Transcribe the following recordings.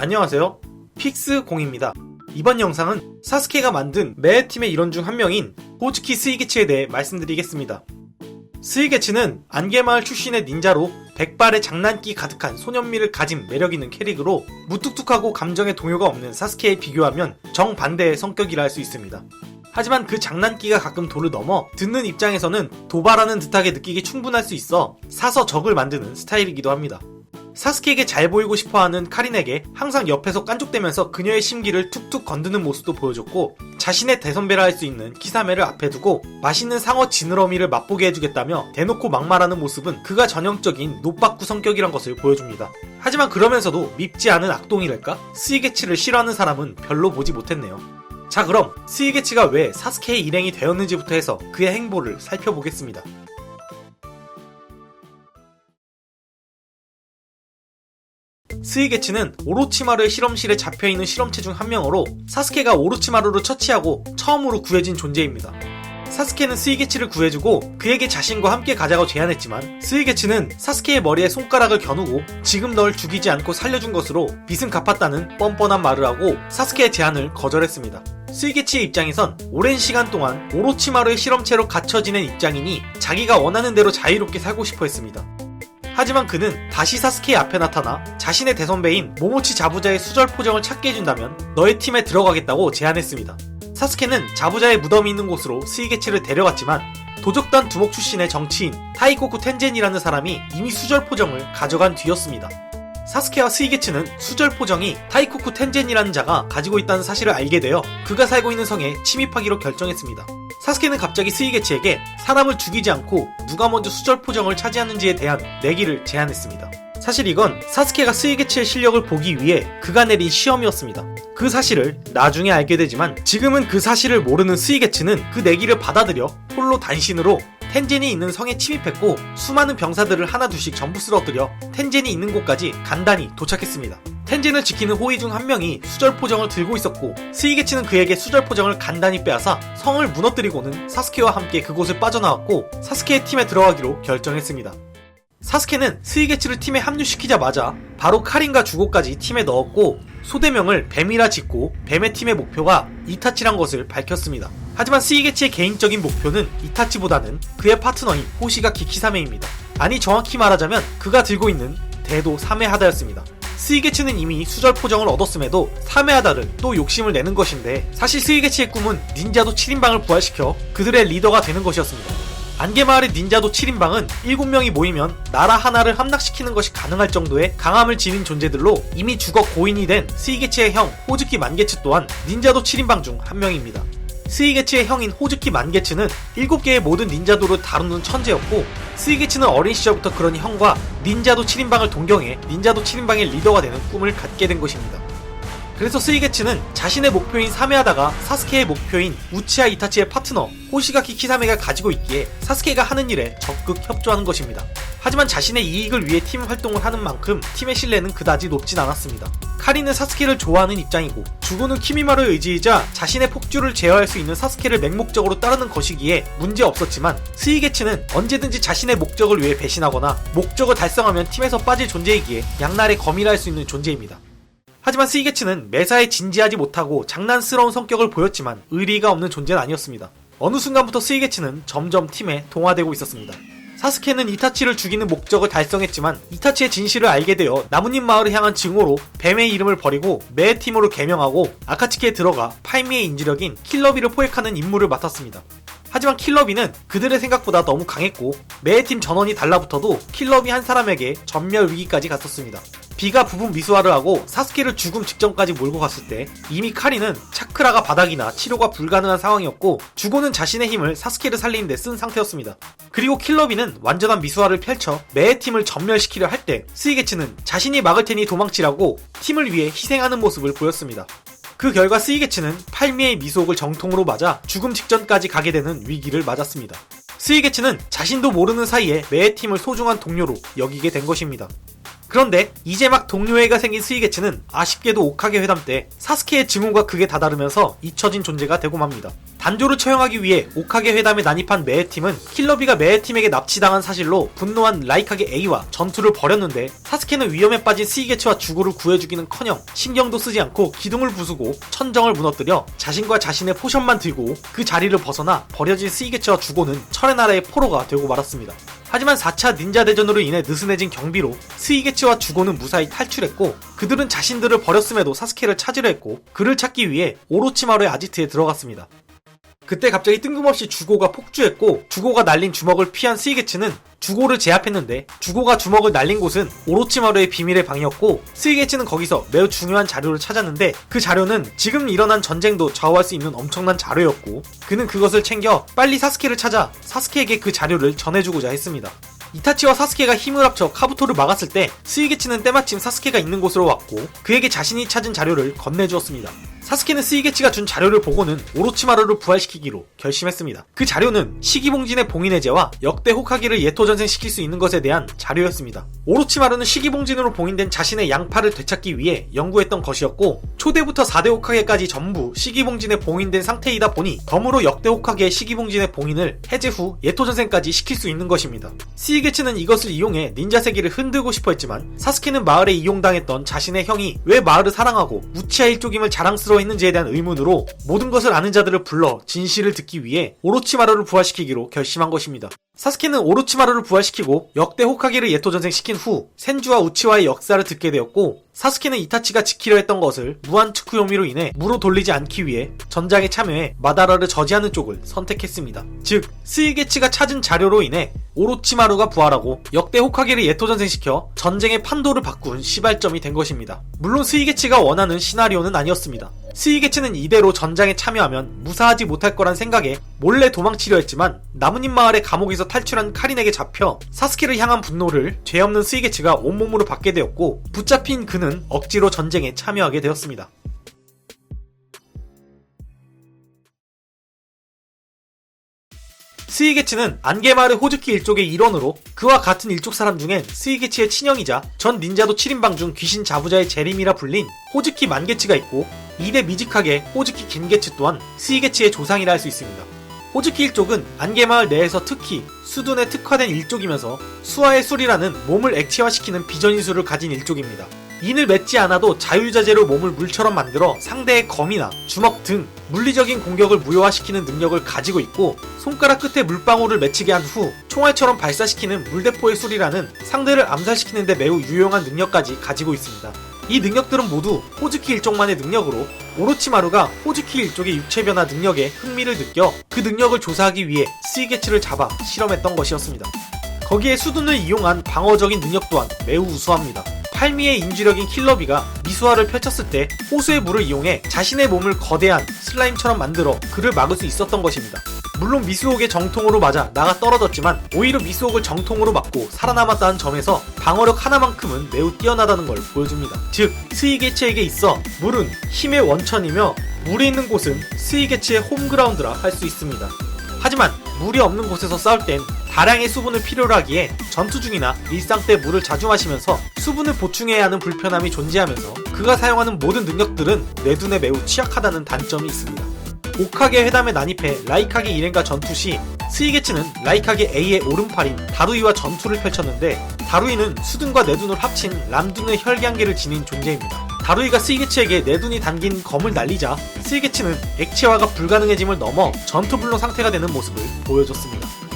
안녕하세요. 픽스공입니다. 이번 영상은 사스케가 만든 매 팀의 일원 중 한 명인 호즈키 스이게치에 대해 말씀드리겠습니다. 스이게치는 안개마을 출신의 닌자로 백발의 장난기 가득한 소년미를 가진 매력있는 캐릭으로 무뚝뚝하고 감정의 동요가 없는 사스케에 비교하면 정반대의 성격이라 할 수 있습니다. 하지만 그 장난기가 가끔 도를 넘어 듣는 입장에서는 도발하는 듯하게 느끼기 충분할 수 있어 사서 적을 만드는 스타일이기도 합니다. 사스케에게 잘 보이고 싶어하는 카린에게 항상 옆에서 깐족대면서 그녀의 심기를 툭툭 건드는 모습도 보여줬고 자신의 대선배라 할 수 있는 키사메를 앞에 두고 맛있는 상어 지느러미를 맛보게 해주겠다며 대놓고 막말하는 모습은 그가 전형적인 노빠꾸 성격이란 것을 보여줍니다. 하지만 그러면서도 밉지 않은 악동이랄까? 스이게치를 싫어하는 사람은 별로 보지 못했네요. 자 그럼 스이게치가 왜 사스케의 일행이 되었는지부터 해서 그의 행보를 살펴보겠습니다. 스이게치는 오로치마루의 실험실에 잡혀있는 실험체 중 한 명으로 사스케가 오로치마루를 처치하고 처음으로 구해진 존재입니다. 사스케는 스이게치를 구해주고 그에게 자신과 함께 가자고 제안했지만 스이게치는 사스케의 머리에 손가락을 겨누고 지금 널 죽이지 않고 살려준 것으로 빚은 갚았다는 뻔뻔한 말을 하고 사스케의 제안을 거절했습니다. 스이게치의 입장에선 오랜 시간 동안 오로치마루의 실험체로 갇혀 지낸 입장이니 자기가 원하는 대로 자유롭게 살고 싶어 했습니다. 하지만 그는 다시 사스케의 앞에 나타나 자신의 대선배인 모모치 자부자의 수절 포정을 찾게 해준다면 너의 팀에 들어가겠다고 제안했습니다. 사스케는 자부자의 무덤이 있는 곳으로 스이게치를 데려갔지만 도적단 두목 출신의 정치인 타이코쿠 텐젠이라는 사람이 이미 수절 포정을 가져간 뒤였습니다. 사스케와 스이게츠는 수절 포정이 타이코쿠 텐젠이라는 자가 가지고 있다는 사실을 알게 되어 그가 살고 있는 성에 침입하기로 결정했습니다. 사스케는 갑자기 스이게츠에게 사람을 죽이지 않고 누가 먼저 수절 포정을 차지하는지에 대한 내기를 제안했습니다. 사실 이건 사스케가 스이게츠의 실력을 보기 위해 그가 내린 시험이었습니다. 그 사실을 나중에 알게 되지만 지금은 그 사실을 모르는 스이게츠는 그 내기를 받아들여 홀로 단신으로 텐젠이 있는 성에 침입했고 수많은 병사들을 하나둘씩 전부 쓰러뜨려 텐젠이 있는 곳까지 간단히 도착했습니다. 텐젠을 지키는 호위 중 한 명이 수절 포정을 들고 있었고 스이게치는 그에게 수절 포정을 간단히 빼앗아 성을 무너뜨리고는 사스케와 함께 그곳을 빠져나왔고 사스케의 팀에 들어가기로 결정했습니다. 사스케는 스이게치를 팀에 합류시키자마자 바로 카린과 주고까지 팀에 넣었고 소대명을 뱀이라 짓고 뱀의 팀의 목표가 이타치란 것을 밝혔습니다. 하지만 스이게치의 개인적인 목표는 이타치보다는 그의 파트너인 호시가 기키사메입니다. 아니 정확히 말하자면 그가 들고 있는 대도 3회하다였습니다. 스이게치는 이미 수절 포정을 얻었음에도 3회하다를 또 욕심을 내는 것인데 사실 스이게치의 꿈은 닌자도 7인방을 부활시켜 그들의 리더가 되는 것이었습니다. 안개마을의 닌자도 7인방은 7명이 모이면 나라 하나를 함락시키는 것이 가능할 정도의 강함을 지닌 존재들로 이미 죽어 고인이 된 스이게치의 형 호즈키 만게츠 또한 닌자도 7인방 중 한 명입니다. 스이게치의 형인 호즈키 만게츠는 7개의 모든 닌자도를 다루는 천재였고 스이게치는 어린 시절부터 그런 형과 닌자도 7인방을 동경해 닌자도 7인방의 리더가 되는 꿈을 갖게 된 것입니다. 그래서 스이게츠는 자신의 목표인 사메하다가 사스케의 목표인 우치아 이타치의 파트너 호시가키 키사메가 가지고 있기에 사스케가 하는 일에 적극 협조하는 것입니다. 하지만 자신의 이익을 위해 팀 활동을 하는 만큼 팀의 신뢰는 그다지 높진 않았습니다. 카리는 사스케를 좋아하는 입장이고 주고는 키미마루의 의지이자 자신의 폭주를 제어할 수 있는 사스케를 맹목적으로 따르는 것이기에 문제 없었지만 스이게츠는 언제든지 자신의 목적을 위해 배신하거나 목적을 달성하면 팀에서 빠질 존재이기에 양날의 검이라 할 수 있는 존재입니다. 하지만 스이게츠는 매사에 진지하지 못하고 장난스러운 성격을 보였지만 의리가 없는 존재는 아니었습니다. 어느 순간부터 스이게츠는 점점 팀에 동화되고 있었습니다. 사스케는 이타치를 죽이는 목적을 달성했지만 이타치의 진실을 알게 되어 나뭇잎 마을을 향한 증오로 뱀의 이름을 버리고 매 팀으로 개명하고 아카츠키에 들어가 파이미의 인지력인 킬러비를 포획하는 임무를 맡았습니다. 하지만 킬러비는 그들의 생각보다 너무 강했고 매팀 전원이 달라붙어도 킬러비 한 사람에게 전멸 위기까지 갔었습니다. 비가 부분 미수화를 하고 사스케를 죽음 직전까지 몰고 갔을 때 이미 카리는 차크라가 바닥이나 치료가 불가능한 상황이었고 주고는 자신의 힘을 사스케를 살리는데 쓴 상태였습니다. 그리고 킬러비는 완전한 미수화를 펼쳐 매 팀을 전멸시키려 할 때 스이게츠는 자신이 막을 테니 도망치라고 팀을 위해 희생하는 모습을 보였습니다. 그 결과 스이게츠는 팔미의 미속을 정통으로 맞아 죽음 직전까지 가게 되는 위기를 맞았습니다. 스이게츠는 자신도 모르는 사이에 매 팀을 소중한 동료로 여기게 된 것입니다. 그런데 이제 막 동료애가 생긴 스이게츠는 아쉽게도 오카게 회담 때 사스케의 증오가 극에 다다르면서 잊혀진 존재가 되고 맙니다. 단조를 처형하기 위해 오카게 회담에 난입한 메에팀은 킬러비가 메에팀에게 납치당한 사실로 분노한 라이카게 A와 전투를 벌였는데 사스케는 위험에 빠진 스이게츠와 주고를 구해주기는커녕 신경도 쓰지 않고 기둥을 부수고 천정을 무너뜨려 자신과 자신의 포션만 들고 그 자리를 벗어나 버려진 스이게츠와 주고는 철의 나라의 포로가 되고 말았습니다. 하지만 4차 닌자 대전으로 인해 느슨해진 경비로 스이게츠와 주고는 무사히 탈출했고 그들은 자신들을 버렸음에도 사스케를 찾으려 했고 그를 찾기 위해 오로치마루의 아지트에 들어갔습니다. 그때 갑자기 뜬금없이 주고가 폭주했고 주고가 날린 주먹을 피한 스이게츠는 주고를 제압했는데 주고가 주먹을 날린 곳은 오로치마루의 비밀의 방이었고 스이게츠는 거기서 매우 중요한 자료를 찾았는데 그 자료는 지금 일어난 전쟁도 좌우할 수 있는 엄청난 자료였고 그는 그것을 챙겨 빨리 사스케를 찾아 사스케에게 그 자료를 전해주고자 했습니다. 이타치와 사스케가 힘을 합쳐 카부토를 막았을 때 스이게치는 때마침 사스케가 있는 곳으로 왔고 그에게 자신이 찾은 자료를 건네주었습니다. 사스케는 스이게치가 준 자료를 보고는 오로치마루를 부활시키기로 결심했습니다. 그 자료는 시기봉진의 봉인해제와 역대 호카기를 예토전생시킬 수 있는 것에 대한 자료였습니다. 오로치마루는 시기봉진으로 봉인된 자신의 양팔을 되찾기 위해 연구했던 것이었고 초대부터 4대 호카게까지 전부 시기봉진에 봉인된 상태이다 보니 덤으로 역대 호카게의 시기봉진의 봉인을 해제 후 예토전생까지 시킬 수 있는 것입니다. 스이게치는 이것을 이용해 닌자 세계를 흔들고 싶어 했지만 사스케는 마을에 이용당했던 자신의 형이 왜 마을을 사랑하고 우치아 일족임을 자랑스러워 했는지에 대한 의문으로 모든 것을 아는 자들을 불러 진실을 듣기 위해 오로치마루를 부활시키기로 결심한 것입니다. 사스케는 오로치마루를 부활시키고 역대 호카게를 예토 전생시킨 후 센주와 우치와의 역사를 듣게 되었고 사스케는 이타치가 지키려 했던 것을 무한 츠쿠요미로 인해 무로 돌리지 않기 위해 전장에 참여해 마다라를 저지하는 쪽을 선택했습니다. 즉 스이게치가 찾은 자료로 인해 오로치마루가 부활하고 역대 호카게를 예토 전생시켜 전쟁의 판도를 바꾼 시발점이 된 것입니다. 물론 스이게치가 원하는 시나리오는 아니었습니다. 스이게츠는 이대로 전장에 참여하면 무사하지 못할 거란 생각에 몰래 도망치려 했지만 나뭇잎 마을의 감옥에서 탈출한 카린에게 잡혀 사스케를 향한 분노를 죄 없는 스이게츠가 온몸으로 받게 되었고 붙잡힌 그는 억지로 전쟁에 참여하게 되었습니다. 스이게치는 안개마을 호즈키 일족의 일원으로 그와 같은 일족 사람 중엔 스이게치의 친형이자 전 닌자도 7인방 중 귀신 자부자의 재림이라 불린 호즈키 만개치가 있고 2대 미직하게 호즈키 긴게츠 또한 스이게치의 조상이라 할 수 있습니다. 호즈키 일족은 안개마을 내에서 특히 수둔에 특화된 일족이면서 수화의 술이라는 몸을 액체화시키는 비전인술을 가진 일족입니다. 인을 맺지 않아도 자유자재로 몸을 물처럼 만들어 상대의 검이나 주먹 등 물리적인 공격을 무효화시키는 능력을 가지고 있고 손가락 끝에 물방울을 맺히게 한 후 총알처럼 발사시키는 물대포의 술이라는 상대를 암살시키는데 매우 유용한 능력까지 가지고 있습니다. 이 능력들은 모두 호즈키 일족만의 능력으로 오로치마루가 호즈키 일족의 육체 변화 능력에 흥미를 느껴 그 능력을 조사하기 위해 스이게츠를 잡아 실험했던 것이었습니다. 거기에 수둔을 이용한 방어적인 능력 또한 매우 우수합니다. 팔미의 인지력인 킬러비가 미수화를 펼쳤을 때 호수의 물을 이용해 자신의 몸을 거대한 슬라임처럼 만들어 그를 막을 수 있었던 것입니다. 물론 미수옥의 정통으로 맞아 나가 떨어졌지만 오히려 미수옥을 정통으로 맞고 살아남았다는 점에서 방어력 하나만큼은 매우 뛰어나다는 걸 보여줍니다. 즉 스이게치에게 있어 물은 힘의 원천이며 물이 있는 곳은 스이게치의 홈그라운드라 할 수 있습니다. 하지만 물이 없는 곳에서 싸울 땐 다량의 수분을 필요로 하기에 전투 중이나 일상 때 물을 자주 마시면서 수분을 보충해야 하는 불편함이 존재하면서 그가 사용하는 모든 능력들은 내 눈에 매우 취약하다는 단점이 있습니다. 오카게 회담에 난입해 라이카게 일행과 전투 시 스이게츠는 라이카게 A의 오른팔인 다루이와 전투를 펼쳤는데 다루이는 수둔과 내둔을 합친 람둔의 혈기한계를 지닌 존재입니다. 다루이가 스이게츠에게 내둔이 담긴 검을 날리자 스이게츠는 액체화가 불가능해짐을 넘어 전투불능 상태가 되는 모습을 보여줬습니다.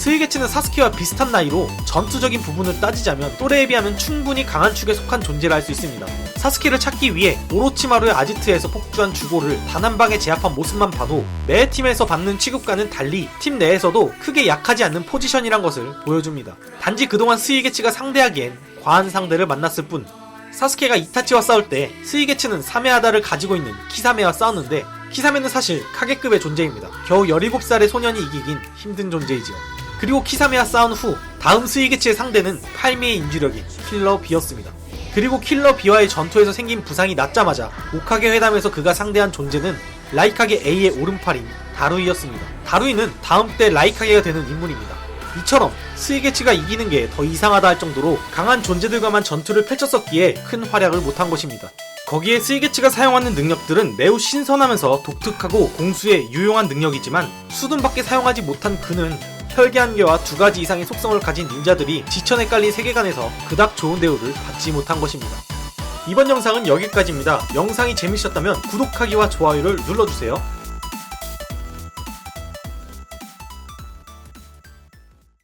스이게츠는 사스케와 비슷한 나이로 전투적인 부분을 따지자면 또래에 비하면 충분히 강한 축에 속한 존재라 할 수 있습니다. 사스케를 찾기 위해 오로치마루의 아지트에서 폭주한 주고를 단 한 방에 제압한 모습만 봐도 매 팀에서 받는 취급과는 달리 팀 내에서도 크게 약하지 않는 포지션이란 것을 보여줍니다. 단지 그동안 스이게츠가 상대하기엔 과한 상대를 만났을 뿐 사스케가 이타치와 싸울 때 스이게츠는 사메하다를 가지고 있는 키사메와 싸웠는데 키사메는 사실 카게급의 존재입니다. 겨우 17살의 소년이 이기긴 힘든 존재이지요. 그리고 키사메와 싸운 후 다음 스이게츠의 상대는 팔미의 인주력인 킬러 B였습니다. 그리고 킬러 B와의 전투에서 생긴 부상이 낫자마자 오카게 회담에서 그가 상대한 존재는 라이카게 A의 오른팔인 다루이였습니다. 다루이는 다음 때 라이카게가 되는 인물입니다. 이처럼 스이게츠가 이기는 게 더 이상하다 할 정도로 강한 존재들과만 전투를 펼쳤었기에 큰 활약을 못한 것입니다. 거기에 스이게츠가 사용하는 능력들은 매우 신선하면서 독특하고 공수에 유용한 능력이지만 수둔밖에 사용하지 못한 그는 혈기한계와 두 가지 이상의 속성을 가진 닌자들이 지천에 깔린 세계관에서 그닥 좋은 대우를 받지 못한 것입니다. 이번 영상은 여기까지입니다. 영상이 재밌으셨다면 구독하기와 좋아요를 눌러주세요.